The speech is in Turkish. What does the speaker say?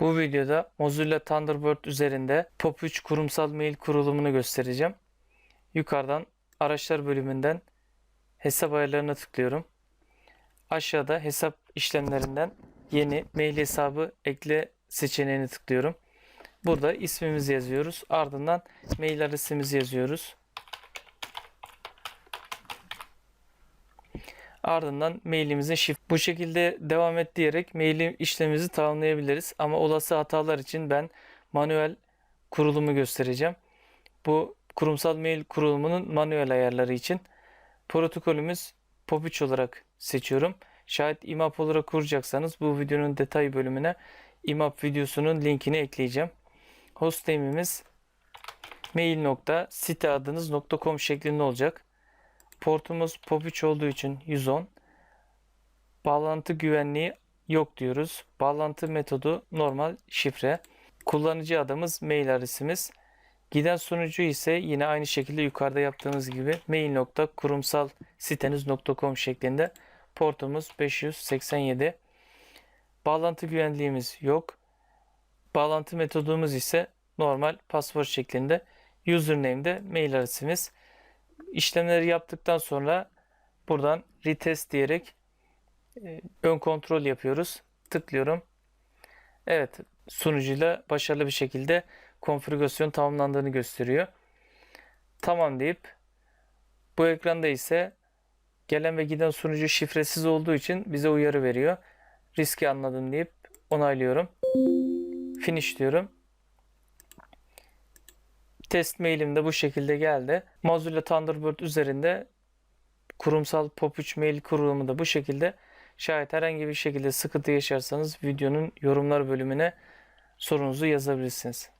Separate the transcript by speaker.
Speaker 1: Bu videoda Mozilla Thunderbird üzerinde POP3 kurumsal mail kurulumunu göstereceğim. Yukarıdan araçlar bölümünden hesap ayarlarına tıklıyorum. Aşağıda hesap işlemlerinden yeni mail hesabı ekle seçeneğini tıklıyorum. Burada ismimizi yazıyoruz. Ardından mail adresimizi yazıyoruz. Ardından mailimizin şifre. Bu şekilde devam et diyerek mail işlemimizi tamamlayabiliriz. Ama olası hatalar için ben manuel kurulumu göstereceğim. Bu kurumsal mail kurulumunun manuel ayarları için protokolümüz POP3 olarak seçiyorum. Şayet IMAP olarak kuracaksanız bu videonun detay bölümüne IMAP videosunun linkini ekleyeceğim. Hostname'imiz mail.siteadınız.com şeklinde olacak. Portumuz POP3 olduğu için 110. Bağlantı güvenliği yok diyoruz. Bağlantı metodu normal şifre. Kullanıcı adımız mail adresimiz. Giden sunucu ise yine aynı şekilde yukarıda yaptığımız gibi mail.kurumsalsiteniz.com şeklinde. Portumuz 587. Bağlantı güvenliğimiz yok. Bağlantı metodumuz ise normal password şeklinde. Username de mail adresimiz. İşlemleri yaptıktan sonra buradan retest diyerek e, ön kontrol yapıyoruz. Tıklıyorum. Evet sunucuyla başarılı bir şekilde konfigürasyon tamamlandığını gösteriyor. Tamam deyip bu ekranda ise gelen ve giden sunucu şifresiz olduğu için bize uyarı veriyor. Riski anladım deyip onaylıyorum. Finish diyorum. Test mailim de bu şekilde geldi. Mozilla Thunderbird üzerinde kurumsal POP3 mail kurulumu da bu şekilde. Şayet herhangi bir şekilde sıkıntı yaşarsanız videonun yorumlar bölümüne sorunuzu yazabilirsiniz.